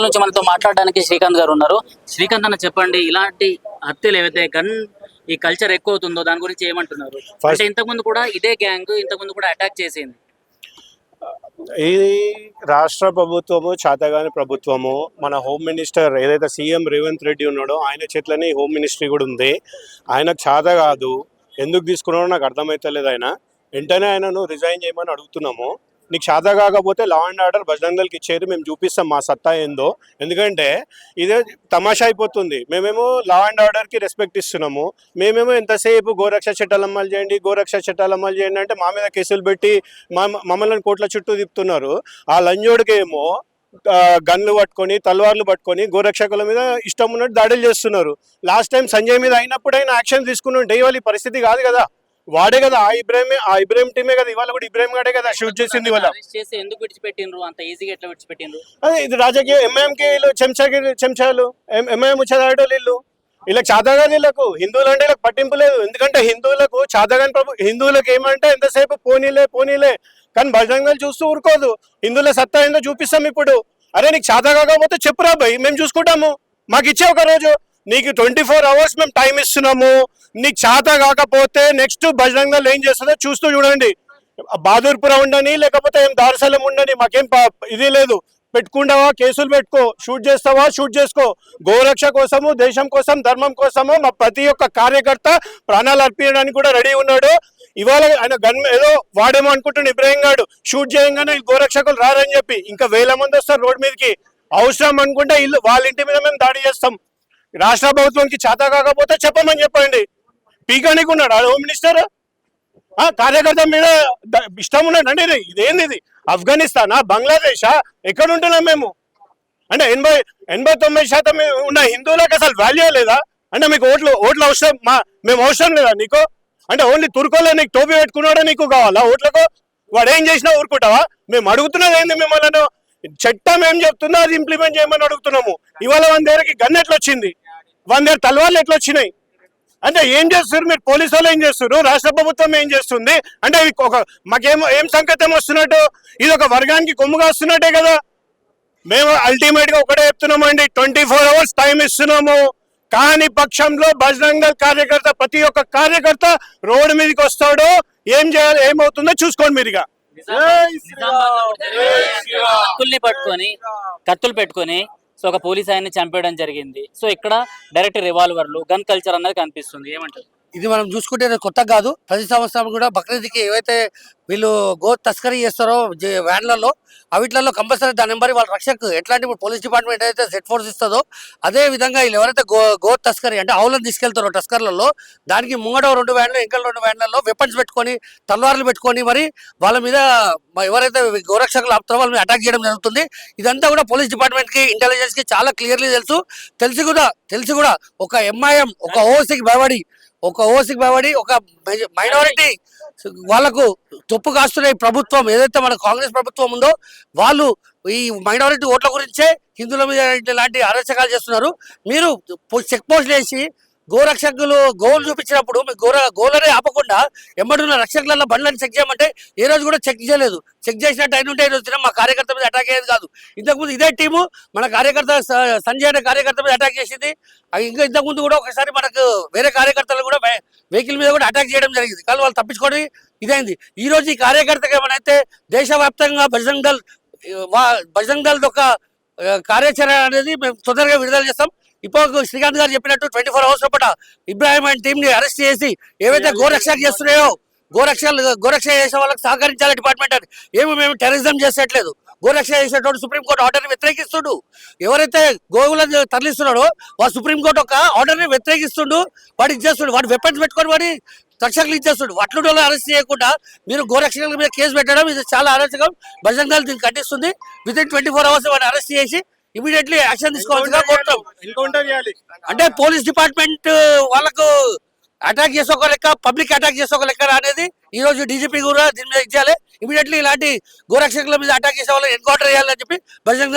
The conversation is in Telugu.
వరంగల్ నుంచి మనతో మాట్లాడడానికి శ్రీకాంత్ గారు ఉన్నారు. శ్రీకాంత్ అన్న చెప్పండి ఇలాంటి హత్యలు ఏవైతే గన్ ఈ కల్చర్ ఎక్కువ అవుతుందో దాని గురించి ఏమంటున్నారు? అంటే ఇంతకుముందు కూడా ఇదే గ్యాంగ్ ఇంతకుముందు కూడా అటాక్ చేసింది. ఈ రాష్ట్ర ప్రభుత్వము చేతగాని ప్రభుత్వము మన హోమ్ మినిస్టర్ ఏదైతే సీఎం రేవంత్ రెడ్డి ఉన్నాడో ఆయన చేతిలోనే హోమ్ మినిస్ట్రీ కూడా ఉంది. ఆయనకు చేత కాదు. ఎందుకు తీసుకున్నాడో నాకు అర్థమైతలేదు ఆయన. వెంటనే ఆయనను రిజైన్ చేయమని అడుగుతున్నాము. నీకు చేత కాకపోతే లా అండ్ ఆర్డర్ బజరంగల్కి ఇచ్చేది మేము చూపిస్తాం మా సత్తా ఏందో. ఎందుకంటే ఇదే తమాషా అయిపోతుంది. మేమేమో లా అండ్ ఆర్డర్కి రెస్పెక్ట్ ఇస్తున్నాము. మేమేమో ఎంతసేపు గోరక్ష చట్టాలు అమలు చేయండి గోరక్ష చట్టాలు అమలు చేయండి అంటే మా మీద కేసులు పెట్టి మా మమ్మల్ని కోట్ల చుట్టూ తిప్పుతున్నారు. ఆ లంజోడికేమో గన్లు పట్టుకొని తల్వార్లు పట్టుకొని గోరక్షకుల మీద ఇష్టం ఉన్నట్టు దాడులు చేస్తున్నారు. లాస్ట్ టైం సంజయ్ మీద అయినప్పుడు ఆయన యాక్షన్ తీసుకుని ఉంటే ఇవాళ పరిస్థితి కాదు కదా. వాడే కదా ఆ ఇబ్రాహిమే ఆ ఇబ్రాహిం టీమే కదా ఇవాళ కూడా ఇబ్రాహిం గాడే కదా షూట్ చేసింది ఇవాళ. చేసి ఎందుకు విడిచిపెట్టిండ్రు? అంత ఈజీగా ఎట్లా విడిచిపెట్టిండ్రు? అదే ఇది రాజకీయ ఎంఐఎంకి వీళ్ళు చెంచాకి చెంచాలు ఎంఐఎం వచ్చేదాడో వీళ్ళు. వీళ్ళకి చాదాగాని వీళ్ళకు హిందువులు అంటే వీళ్ళకి పట్టింపు లేదు. ఎందుకంటే హిందువులకు చాదాగాని ప్రభు హిందువులకు ఏమంటే ఎంతసేపు పోనీలే పోనీలే. కానీ బజరంగలు చూస్తూ ఊరుకోదు. హిందువుల సత్తా ఏందో చూపిస్తాం ఇప్పుడు. అరే నీకు చాదా కాకపోతే చెప్పురా భయ్ మేము చూసుకుంటాము. మాకు ఇచ్చే ఒక రోజు. నీకు ట్వంటీ ఫోర్ అవర్స్ మేము టైం ఇస్తున్నాము. నీకు చేత కాకపోతే నెక్స్ట్ బజరంగల్ ఏం చేస్తుందో చూస్తూ చూడండి. బహదూర్పుర ఉండని లేకపోతే ఏం దారుసలం ఉండని మాకేం ఇది లేదు. పెట్టుకుంటావా? కేసులు పెట్టుకో. షూట్ చేస్తావా? షూట్ చేసుకో. గోరక్ష కోసము దేశం కోసం ధర్మం కోసము మా ప్రతి ఒక్క కార్యకర్త ప్రాణాలు అర్పించడానికి కూడా రెడీ ఉన్నాడు. ఇవాళ ఆయన గన్ ఏదో వాడేమో అనుకుంటున్నాడు ఇబ్రాహిం గాడు. షూట్ చేయంగానే గోరక్షకులు రారని చెప్పి. ఇంకా వేల మంది వస్తారు రోడ్ మీదకి. అవసరం అనుకుంటే ఇల్లు వాళ్ళ ఇంటి మీద మేము దాడి చేస్తాం. రాష్ట్ర ప్రభుత్వంకి చేత కాకపోతే చెప్పమని చెప్పండి. పీకానికి ఉన్నాడు ఆ హోమ్ మినిస్టర్? కార్యకర్త మీద ఇష్టం ఉన్నాడండి ఇది ఇదేంది ఇది? ఆఫ్ఘనిస్తానా? బంగ్లాదేశా? ఎక్కడ ఉంటున్నాం మేము? అంటే ఎనభై ఎనభై తొంభై శాతం ఉన్న హిందువులకు అసలు వాల్యూ లేదా? అంటే మీకు ఓట్లు ఓట్లు అవసరం మా మేము అవసరం లేదా నీకు? అంటే ఓన్లీ తుర్కోలో నీకు టోపీ పెట్టుకున్నాడో నీకు కావాలా ఓట్లకు? వాడు ఏం చేసినా ఊరుకుంటావా? మేము అడుగుతున్నది ఏంది మిమ్మల్ని? చట్టం ఏం చెప్తుందో అది ఇంప్లిమెంట్ చేయమని అడుగుతున్నాము. ఇవాళ వన్ దగ్గరకి గన్ ఎట్లా వచ్చింది వన్ దగ్గర తలవాళ్ళు ఎట్లా వచ్చినాయి అంటే ఏం చేస్తారు మీరు పోలీసు వాళ్ళు ఏం చేస్తారు రాష్ట్ర ప్రభుత్వం ఏం చేస్తుంది? అంటే ఒక మాకేమో ఏం సంకేతం వస్తున్నట్టు? ఇది ఒక వర్గానికి కొమ్ముగా వస్తున్నట్టే కదా? మేము అల్టిమేట్గా ఒకటే చెప్తున్నామండి ట్వంటీ ఫోర్ అవర్స్ టైం ఇస్తున్నాము. కాని పక్షంలో బజరంగల్ కార్యకర్త ప్రతి ఒక్క కార్యకర్త రోడ్డు మీదకి వస్తాడు ఏం చేయాలి ఏమవుతుందో చూసుకోండి మీరు ఇక నిజామాబాద్లో ఒకటి జరిగింది. కత్తుల్ని పట్టుకొని కత్తులు పెట్టుకొని సో ఒక పోలీస్ ఆయన్ని చంపేయడం జరిగింది. సో ఇక్కడ డైరెక్ట్ రివాల్వర్లు గన్ కల్చర్ అనేది కనిపిస్తుంది. ఏమంటారు? ఇది మనం చూసుకుంటే కొత్త కాదు. ప్రతి సంవత్సరం కూడా బక్రీద్కి ఏవైతే వీళ్ళు గో తస్కరీ చేస్తారో వ్యాన్లలో అవిట్లలో కంపల్సరీ దాని నెంబర్ వాళ్ళ రక్షకు ఎట్లాంటి పోలీస్ డిపార్ట్మెంట్ అయితే సెట్ ఫోర్స్ ఇస్తుందో అదే విధంగా వీళ్ళు ఎవరైతే గో గో తస్కరీ అంటే ఆవులను తీసుకెళ్తారో టస్కర్లలో దానికి ముంగట రెండు వ్యాన్లు ఇంకా రెండు వ్యాన్లలో వెపన్స్ పెట్టుకొని తల్వార్లు పెట్టుకొని మరి వాళ్ళ మీద ఎవరైతే గోరక్షకులు ఆపుతారో వాళ్ళ మీద అటాక్ చేయడం జరుగుతుంది. ఇదంతా కూడా పోలీస్ డిపార్ట్మెంట్కి ఇంటెలిజెన్స్కి చాలా క్లియర్లీ తెలుసు. తెలిసి కూడా తెలిసి కూడా ఒక ఎంఐఎం ఒక ఓసీకి భయపడి ఒక ఓసీకి భయపడి ఒక మైనారిటీ వాళ్ళకు తొప్పు కాస్తున్న ప్రభుత్వం. ఏదైతే మన కాంగ్రెస్ ప్రభుత్వం ఉందో వాళ్ళు ఈ మైనారిటీ ఓట్ల గురించే హిందువుల మీద ఇలాంటి అరాచకాలు చేస్తున్నారు. మీరు చెక్ పోస్ట్ వేసి గోరక్షకులు గోలు చూపించినప్పుడు మీ గోర గోలనే ఆపకుండా ఎమ్మడున్న రక్షకులలో బండ్లను చెక్ చేయమంటే ఏ రోజు కూడా చెక్ చేయలేదు. చెక్ చేసినట్టు అయిన ఉంటే ఈరోజు రోజు మా కార్యకర్త మీద అటాక్ అయ్యేది కాదు. ఇంతకుముందు ఇదే టీము మన కార్యకర్త స- సంజయ్ అనే కార్యకర్త మీద అటాక్ చేసింది. ఇంకా ఇంతకుముందు కూడా ఒకసారి మనకు వేరే కార్యకర్తలు కూడా వెహికల్ మీద కూడా అటాక్ చేయడం జరిగింది. కానీ వాళ్ళు తప్పించుకోవడం ఇదైంది. ఈ రోజు ఈ కార్యకర్తకి ఏమైనా దేశవ్యాప్తంగా బజరంగ్ దళ్ వా- బజరంగ్ దళ్ ఒక కార్యాచరణ అనేది మేము తొందరగా విడుదల చేస్తాం. ఇప్పుడు శ్రీకాంత్ గారు చెప్పినట్టు ట్వంటీ ఫోర్ అవర్స్ లోపల ఇబ్రాహిం అండ్ టీమ్ని అరెస్ట్ చేసి ఏవైతే గోరక్ష చేస్తున్నాయో గోరక్ష గోరక్ష చేసే వాళ్ళకి సహకరించాలి డిపార్ట్మెంట్ అని. ఏమి మేము టెర్రరిజం చేసేట్లేదు గోరక్ష చేసేటోడు సుప్రీంకోర్టు ఆర్డర్ని వ్యతిరేకిస్తుడు. ఎవరైతే గోవులను తరలిస్తున్నాడో వాడు సుప్రీంకోర్టు ఒక ఆర్డర్ని వ్యతిరేకిస్తుండు. వాడు ఇచ్చేస్తుడు. వాడు వెపన్స్ పెట్టుకొని వాడి రక్షకులు ఇచ్చేస్తుడు. వట్లు అరెస్ట్ చేయకుండా మీరు గోరక్షకుల మీద కేసు పెట్టడం ఇది చాలా అరాచకం బజరంగ్ దళ్ దీన్ని ఖండిస్తుంది. With in twenty four hours వాడిని అరెస్ట్ చేసి ఇమీడియట్లీ యాక్షన్ తీసుకోవాల్సిందిగా కోరుతాం. ఎన్కౌంటర్ చేయాలి. అంటే పోలీస్ డిపార్ట్మెంట్ వాళ్ళకు అటాక్ చేసే ఒక లెక్క పబ్లిక్ అటాక్ చేసే ఒక లెక్క అనేది ఈ రోజు డీజీపీ కూడా దీని మీద ఇచ్చేయాలి ఇమీడియట్లీ ఇలాంటి గోరక్షకుల మీద అటాక్ చేసే వాళ్ళని ఎన్కౌంటర్ చేయాలని చెప్పి బజరంగ